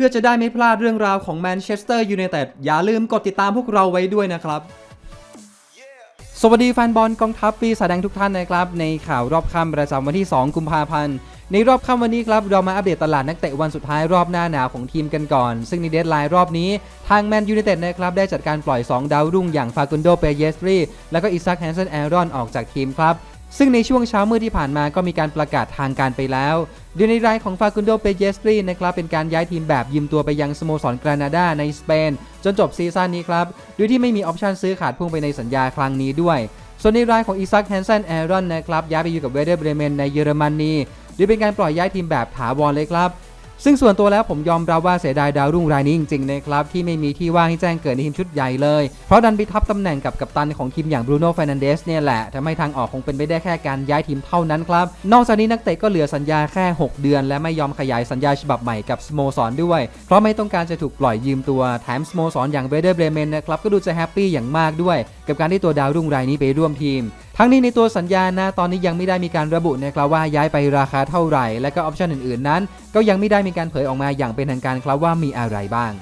พื่อจะได้ไม่พลาดเรื่องราวของแมนเชสเตอร์ยูไนเต็ดอย่าลืมกดติดตามพวกเราไว้ด้วยนะครับ สวัสดีแฟนบอลกองทัพปีศาจแดงทุกท่านนะครับ ในข่าวรอบค่ำประจำวันที่ 2 กุมภาพันธ์ ในรอบค่ำวันนี้ครับ เรามาอัปเดตตลาดนักเตะวันสุดท้ายรอบหน้าหนาวของทีมกันก่อน ซึ่งในเดดไลน์รอบนี้ ทางแมนยูไนเต็ดนะครับได้จัดการปล่อย 2 ดาวรุ่งอย่างฟากุนโดเปเยสตรีและก็อิซักแฮนเซนแอรอนออกจากทีมครับ ซึ่งในช่วงเช้ามืดที่ผ่านมาก็มีการประกาศทางการไปแล้วโดยในรายของฟากุนโดเปเยสตรีนะครับเป็นการย้ายทีมแบบยืมตัวไปยังสโมสรกรานาดาในสเปน จนจบซีซั่นนี้ครับโดยที่ไม่มีออปชันซื้อขาดพุ่งไปในสัญญาครั้งนี้ด้วย ส่วนในรายของอิซักแฮนเซนแอรอนนะครับย้ายไปอยู่กับเวเดอร์เบรเมนในเยอรมนีโดยเป็นการปล่อยย้ายทีมแบบถาวรเลยครับ ซึ่งส่วนตัวแล้วผมยอมรับว่าเสียดายดาวรุ่งรายนี้จริงๆนะครับที่ไม่มีที่ว่างให้แจ้งเกิดในทีมชุดใหญ่เลย เพราะดันไปทับตำแหน่งกับกัปตันของทีมอย่างบรูโน่ฟ r นันเดสเนี่ยแหละทำให้ทางออกคงเป็นไปได้แค่การย้ายทีมเท่านั้นครับ นอกจากนี้นักเตะก็เหลือสัญญาแค่ 6 เดือน และไม่ยอมขยายสัญญาฉบับใหม่กับสโมสรด้วย เพราะไม่ต้องการจะถูกปล่อยยืมตัวแถมสโมสรอย่างเวเดอร์เบรเมนนะครับก็ดูจะแฮปปี้อย่างมากด้วย กับการที่ตัวดาวรุ่งรายนี้ไปร่วมทีม ทั้งนี้ในตัวสัญญานะตอนนี้ยังไม่ได้มีการระบุนะครับว่าย้ายไปราคาเท่าไหร่ และก็ออปชันอื่นๆนั้น ก็ยังไม่ได้มีการเผยออกมาอย่างเป็นทางการครับว่ามีอะไรบ้าง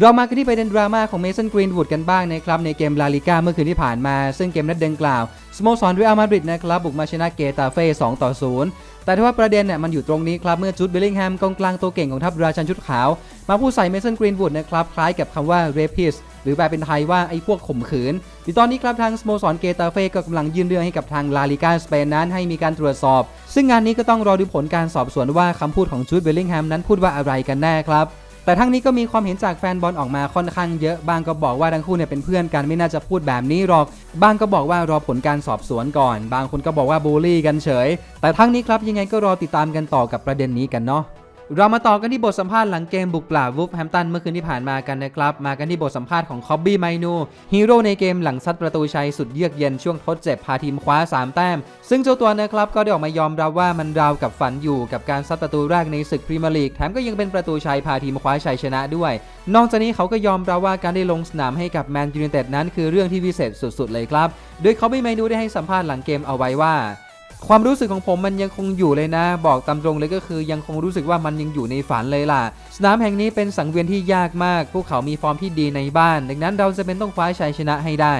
เรามากันที่ประเด็นดราม่าของเมสันกรีนวูดกันบ้างนะครับในเกมลาลิก้าเมื่อคืนที่ผ่านมา ซึ่งเกมนัดดังกล่าวสโมสรเรอัลมาดริดนะครับบุกมาชนะเกตาเฟ่2ต่อ0แต่ทว่าประเด็นเนี่ยมันอยู่ตรงนี้ครับเมื่อจูดเบลลิงแฮมกองกลางตัวเก่งของทัพราชันชุดขาว มาพูดใส่เมสันกรีนวูดนะครับคล้ายกับคำว่า rapist หรือแปลเป็นไทยว่าไอ้พวกข่มขืนทีตอนนี้ครับทางสโมสรเกตาเฟ่ก็กำลังยื่นเรื่องให้กับทางลาลิกาสเปนนั้นให้มีการตรวจสอบ ซึ่งงานนี้ก็ต้องรอดูผลการสอบสวนว่าคำพูดของจูดเบลลิงแฮมนั้นพูดว่าอะไรกันแน่ครับ แต่ทั้งนี้ก็มีความเห็นจากแฟนบอลออกมาค่อนข้างเยอะบางก็บอกว่าทั้งคู่เนี่ยเป็นเพื่อนกันไม่น่าจะพูดแบบนี้หรอกบางก็บอกว่ารอผลการสอบสวนก่อน บางคนก็บอกว่าบูลลี่กันเฉย แต่ทั้งนี้ครับยังไงก็รอติดตามกันต่อกับประเด็นนี้กันเนาะ เรามาต่อกันที่บทสัมภาษณ์หลังเกมบุกปราบวูฟแฮมตันเมื่อคืนที่ผ่านมากันนะครับ มากันที่บทสัมภาษณ์ของคอบบี้ไมนูฮีโร่ในเกมหลังซัดประตูชัยสุดเยือกเย็นช่วงทดเจ็บพาทีมคว้า 3 แต้ม ซึ่งเจ้าตัวนะครับก็ได้ออกมายอมรับว่ามันราวกับฝันอยู่กับการซัดประตูแรกในศึกพรีเมียร์ลีกแถมก็ยังเป็นประตูชัยพาทีมคว้าชัยชนะด้วย นอกจากนี้เขาก็ยอมรับว่าการได้ลงสนามให้กับแมนยูไนเต็ดนั้นคือเรื่องที่พิเศษสุด ๆ เลยครับ โดยคอบบี้ไมนูได้ให้สัมภาษณ์หลังเกมเอาไว้ว่า ความรู้สึกของผมมันยังคงอยู่เลยนะ บอกตามตรงเลยก็คือยังคงรู้สึกว่ามันยังอยู่ในฝันเลยล่ะ สนามแห่งนี้เป็นสังเวียนที่ยากมาก พวกเขามีฟอร์มที่ดีในบ้าน ดังนั้นเราจะเป็นต้องคว้าชัยชนะให้ได้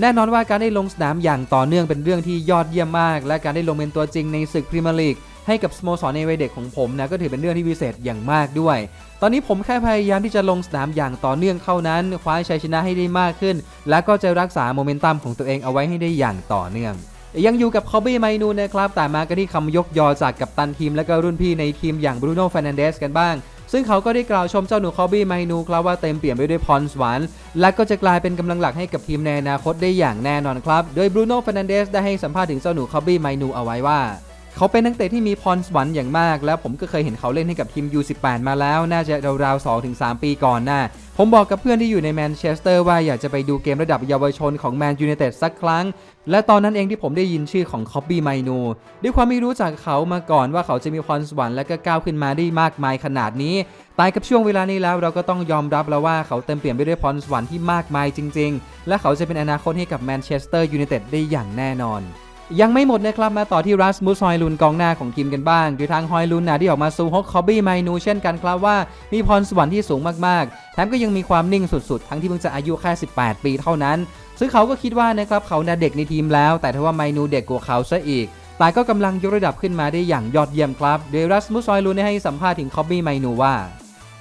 แน่นอนว่าการได้ลงสนามอย่างต่อเนื่องเป็นเรื่องที่ยอดเยี่ยมมาก และการได้ลงเป็นตัวจริงในศึกพรีเมียร์ลีกให้กับสโมสรในวัยเด็กของผมนะก็ถือเป็นเรื่องที่พิเศษอย่างมากด้วย ตอนนี้ผมแค่พยายามที่จะลงสนามอย่างต่อเนื่องเท่านั้น คว้าชัยชนะให้ได้มากขึ้น และก็จะรักษาโมเมนตัมของตัวเองเอาไว้ให้ได้อย่างต่อเนื่อง ยังอยู่กับคอบบี้ไมนูนะครับแต่มากันที่คำยกยอจากกัปตันทีมและก็รุ่นพี่ในทีมอย่างบรูโน่ฟานันเดสกันบ้าง ซึ่งเขาก็ได้กล่าวชมเจ้าหนูคอบบี้ไมนูครับว่าเต็มเปี่ยมไปด้วยพรสวรรค์และก็จะกลายเป็นกำลังหลักให้กับทีมในอนาคตได้อย่างแน่นอนครับ โดยบรูโน่ฟานันเดสได้ให้สัมภาษณ์ถึงเจ้าหนูคอบบี้ไมนูเอาไว้ว่า เขาเป็นนักเตะที่มีพรสวรรค์อย่างมาก แล้วผมก็เคยเห็นเขาเล่นให้กับทีม U18 มาแล้ว น่าจะราวๆ2-3 ปีก่อนน่ะผมบอกกับเพื่อนที่อยู่ในแมนเชสเตอร์ว่าอยากจะไปดูเกมระดับเยาวชนของแมนยูไนเต็ดสักครั้ง และตอนนั้นเองที่ผมได้ยินชื่อของคอบบี้ไมนูด้วยความไม่รู้จักเขามาก่อนว่าเขาจะมีพรสวรรค์และก็ก้าวขึ้นมาได้มากมายขนาดนี้ตายกับช่วงเวลานี้แล้วเราก็ต้องยอมรับแล้วว่าเขาเต็มเปี่ยมไปด้วยพรสวรรค์ที่มากมายจริง ๆ และเขาจะเป็นอนาคตให้กับแมนเชสเตอร์ยูไนเต็ดได้อย่างแน่นอน ยังไม่หมดนะครับมาต่อที่รัสมุสฮอยลุนกองหน้าของทีมกันบ้างโดยทางฮอยลุนนะที่ออกมาซูฮกคอบบี้ไมนูเช่นกันครับว่ามีพรสวรรค์ที่สูงมากๆ แถมก็ยังมีความนิ่งสุดๆ ทั้งที่เพิ่งจะอายุแค่ 18 ปีเท่านั้น ซึ่งเขาก็คิดว่านะครับเขาน่ะเด็กในทีมแล้ว แต่ถ้าว่าไมนูเด็กกว่าเขาซะอีกแต่ก็กำลังยกระดับขึ้นมาได้อย่างยอดเยี่ยมครับโดยรัสมุสฮอยลุนได้ให้สัมภาษณ์ถึงคอบบี้ไมนูว่า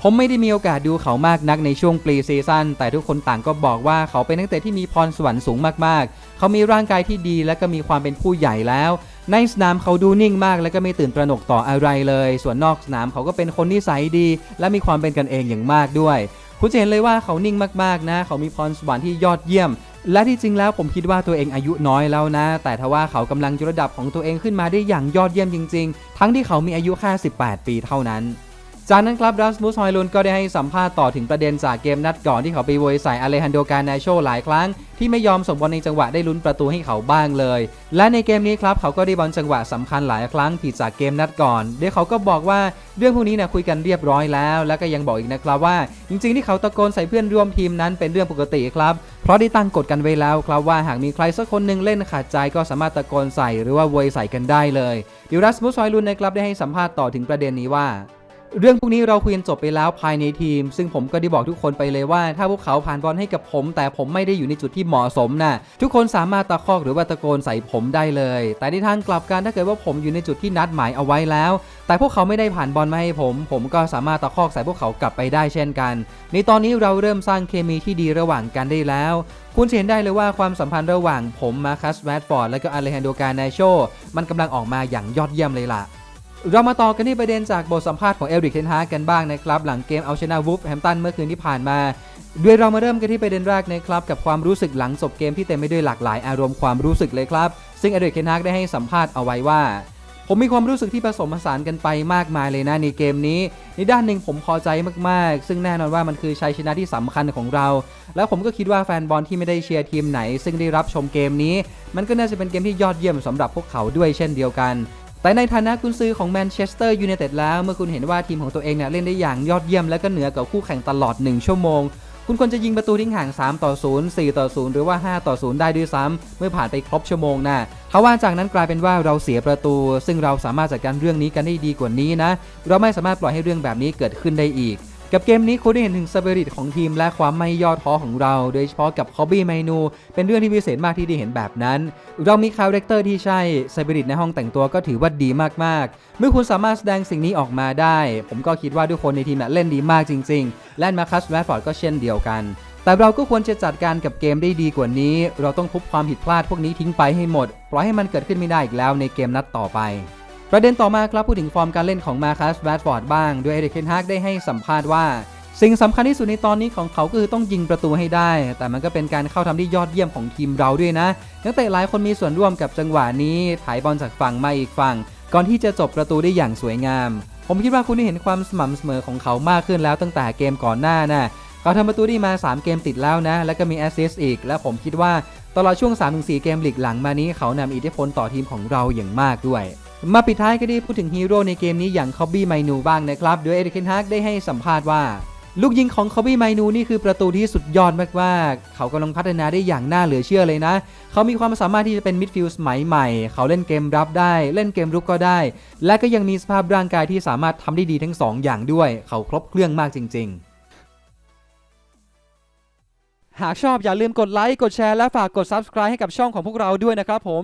ผมไม่ได้มีโอกาสดูเขามากนักในช่วงปรีซีซั่นแต่ทุกคนต่างก็บอกว่าเขาเป็นนักเตะที่มีพรสวรรค์สูงมากๆ เขามีร่างกายที่ดีและก็มีความเป็นผู้ใหญ่แล้ว ในสนามเขาดูนิ่งมาก และก็ไม่ตื่นตระหนกต่ออะไรเลย ส่วนนอกสนามเขาก็เป็นคนนิสัยดี และมีความเป็นกันเองอย่างมากด้วย คุณจะเห็นเลยว่าเขานิ่งมากๆนะ เขามีพรสวรรค์ที่ยอดเยี่ยมและที่จริงแล้วผมคิดว่าตัวเองอายุน้อยแล้วนะ แต่ทว่าเขากำลังยกระดับของตัวเองขึ้นมาได้อย่างยอดเยี่ยมจริง ๆ ทั้งที่เขามีอายุแค่ 18 ปีเท่านั้น จากนั้นครับรัสมุสฮอยลุนก็ได้ให้สัมภาษณ์ต่อถึงประเด็นจากเกมนัดก่อนที่เขาไปโวยใส่อเลฮันโดการนาโชหลายครั้ง ที่ไม่ยอมส่งบอลในจังหวะได้ลุ้นประตูให้เขาบ้างเลย และในเกมนี้ครับเขาก็ได้บอลจังหวะสำคัญหลายครั้งผิดจากเกมนัดก่อนโดยเขาก็บอกว่าเรื่องพวกนี้นะคุยกันเรียบร้อยแล้ว แล้วก็ยังบอกอีกนะครับว่า จริงๆที่เขาตะโกนใส่เพื่อนร่วมทีมนั้นเป็นเรื่องปกติครับเพราะได้ตั้งกฎกันไว้แล้วครับว่าหากมีใครสักคนหนึ่งเล่นขาดใจก็สามารถตะโกนใส่หรือว่าโวยใส่กันได้เลยดิรัสมุสฮอยลุนนะครับได้ให้สัมภาษณ์ต่อถึงประเด็นนี้ว่า เรื่องพวกนี้เราคุยกันจบไปแล้วภายในทีม ซึ่งผมก็ได้บอกทุกคนไปเลยว่า ถ้าพวกเขาผ่านบอลให้กับผม แต่ผมไม่ได้อยู่ในจุดที่เหมาะสมนะทุกคนสามารถตะคอกหรือว่าตะโกนใส่ผมได้เลย แต่ในทางกลับกันถ้าเกิดว่าผมอยู่ในจุดที่นัดหมายเอาไว้แล้ว แต่พวกเขาไม่ได้ผ่านบอลมาให้ผม ผมก็สามารถตะคอกใส่พวกเขากลับไปได้เช่นกัน ในตอนนี้เราเริ่มสร้างเคมีที่ดีระหว่างกันได้แล้วคุณเห็นได้เลยว่าความสัมพันธ์ระหว่างผมมาคัสแวดฟอร์ดและก็อเลฮันโดการนโชมันกำลังออกมาอย่างยอดเยี่ยมเลยล่ะ เรามาต่อกันที่ประเด็นจากบทสัมภาษณ์ของเอริกเทนฮากกันบ้างนะครับ หลังเกมเอาชนะวูฟแฮมตันเมื่อคืนที่ผ่านมาด้วยเรามาเริ่มกันที่ประเด็นแรกนะครับกับความรู้สึกหลังจบเกมที่เต็มไปด้วยหลากหลายอารมณ์ความรู้สึกเลยครับ ซึ่งเอริกเทนฮากได้ให้สัมภาษณ์เอาไว้ว่า ผมมีความรู้สึกที่ผสมผสานกันไปมากมายเลยนะในเกมนี้ในด้านหนึ่งผมพอใจมากๆ ซึ่งแน่นอนว่ามันคือชัยชนะที่สำคัญของเรา แล้วผมก็คิดว่าแฟนบอลที่ไม่ได้เชียร์ทีมไหน ซึ่งได้รับชมเกมนี้ มันก็น่าจะเป็นเกมที่ยอดเยี่ยมสำหรับพวกเขาด้วยเช่นเดียวกัน แต่ในฐานะกุนซือของแมนเชสเตอร์ยูไนเต็ดแล้ว เมื่อคุณเห็นว่าทีมของตัวเองเนี่ยเล่นได้อย่างยอดเยี่ยมและก็เหนือกว่าคู่แข่งตลอด 1 ชั่วโมง คุณควรจะยิงประตูทิ้งห่าง 3 ต่อ 0 4 ต่อ 0 หรือว่า 5 ต่อ 0 ได้ด้วยซ้ำเมื่อผ่านไปครบชั่วโมงนะทว่าจากนั้นกลายเป็นว่าเราเสียประตู ซึ่งเราสามารถจัดการเรื่องนี้กันได้ดีกว่านี้นะ เราไม่สามารถปล่อยให้เรื่องแบบนี้เกิดขึ้นได้อีก กับเกมนี้คุณได้เห็นถึงสปิริตของทีมและความไม่ย่อท้อของเรา โดยเฉพาะกับคอบบี้ไมนู เป็นเรื่องที่พิเศษมากที่ได้เห็นแบบนั้น เรามีคาแรคเตอร์ที่ใช่สปิริตในห้องแต่งตัวก็ถือว่าดีมากๆ เมื่อคุณสามารถแสดงสิ่งนี้ออกมาได้ ผมก็คิดว่าทุกคนในทีมน่ะเล่นดีมากจริง ๆ และมาคัสแวดฟอร์ดก็เช่นเดียวกันแต่เราก็ควรจะจัดการกับเกมได้ดีกว่านี้ เราต้องทุบความผิดพลาดพวกนี้ทิ้งไปให้หมด ปล่อยให้มันเกิดขึ้นไม่ได้อีกแล้วในเกมนัดต่อไป ประเด็นต่อมาครับพูดถึงฟอร์มการเล่นของมาคัสแวดฟอร์ดบ้างโดยเอริกเทนฮากได้ให้สัมภาษณ์ว่า สิ่งสำคัญที่สุดในตอนนี้ของเขาก็คือต้องยิงประตูให้ได้ แต่มันก็เป็นการเข้าทำที่ยอดเยี่ยมของทีมเราด้วยนะนักเตะหลายคนมีส่วนร่วมกับจังหวะนี้ถ่ายบอลจากฝั่งมาอีกฝั่ง ก่อนที่จะจบประตูได้อย่างสวยงาม ผมคิดว่าคุณได้เห็นความสม่ำเสมอของเขามากขึ้นแล้วตั้งแต่เกมก่อนหน้านะเขาทำประตูได้มา 3 เกมติดแล้วนะ แล้วก็มีแอสซิสต์อีก และผมคิดว่าตลอดช่วง 3-4 เกมลีกหลังมานี้เขานำอิทธิพลต่อทีมของเราอย่างมากด้วย มาปิดท้ายก็ได้พูดถึงฮีโร่ในเกมนี้อย่างคอบบี้ไมนูบ้างนะครับ โดยเอริกเทนฮากได้ให้สัมภาษณ์ว่า ลูกยิงของคอบบี้ไมนูนี่คือประตูที่สุดยอดมากๆ เขากำลังพัฒนาได้อย่างน่าเหลือเชื่อเลยนะ เขามีความสามารถที่จะเป็นมิดฟิลด์สมัยใหม่ เขาเล่นเกมรับได้ เล่นเกมรุกก็ได้ และก็ยังมีสภาพร่างกายที่สามารถทำได้ดีทั้งสองอย่างด้วย เขาครบเครื่องมากจริง ๆหากชอบอย่าลืมกดไลค์ กดแชร์ และฝากกด Subscribe ให้กับช่องของพวกเราด้วยนะครับผม